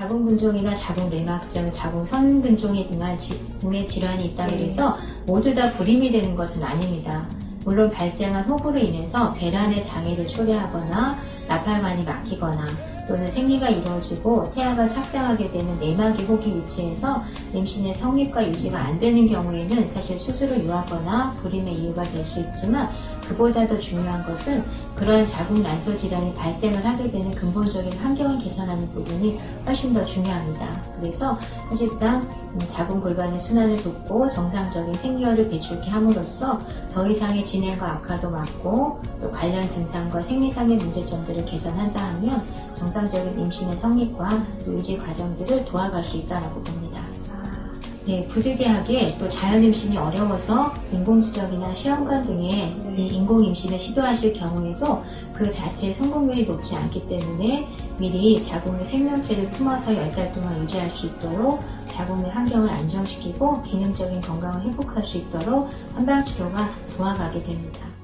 자궁근종이나 자궁내막증, 자궁선근종에 등한 지- 등의 질환이 있다 그래서 모두 다 불임이 되는 것은 아닙니다. 물론 발생한 호구로 인해서 대란의 장애를 초래하거나 나팔관이 막히거나 또는 생리가 이루어지고 태아가 착상하게 되는 내막의 혹이 위치해서 임신의 성립과 유지가 안 되는 경우에는 사실 수술을 요하거나 불임의 이유가 될 수 있지만 그보다 더 중요한 것은 그러한 자궁 난소 질환이 발생을 하게 되는 근본적인 환경을 개선하는 부분이 훨씬 더 중요합니다. 그래서 사실상 음, 자궁 골반의 순환을 돕고 정상적인 생리혈을 배출케 함으로써 더 이상의 진행과 악화도 막고 또 관련 증상과 생리상의 문제점들을 개선한다 하면 정상적인 임신의 성립과 또 유지 과정들을 도와갈 수 있다고 봅니다. 네, 부득이하게 또 자연 임신이 어려워서 인공수정이나 시험관 등의 이 인공 임신을 시도하실 경우에도 그 자체의 성공률이 높지 않기 때문에 미리 자궁의 생명체를 품어서 10달 동안 유지할 수 있도록 자궁의 환경을 안정시키고 기능적인 건강을 회복할 수 있도록 한방치료가 도와가게 됩니다.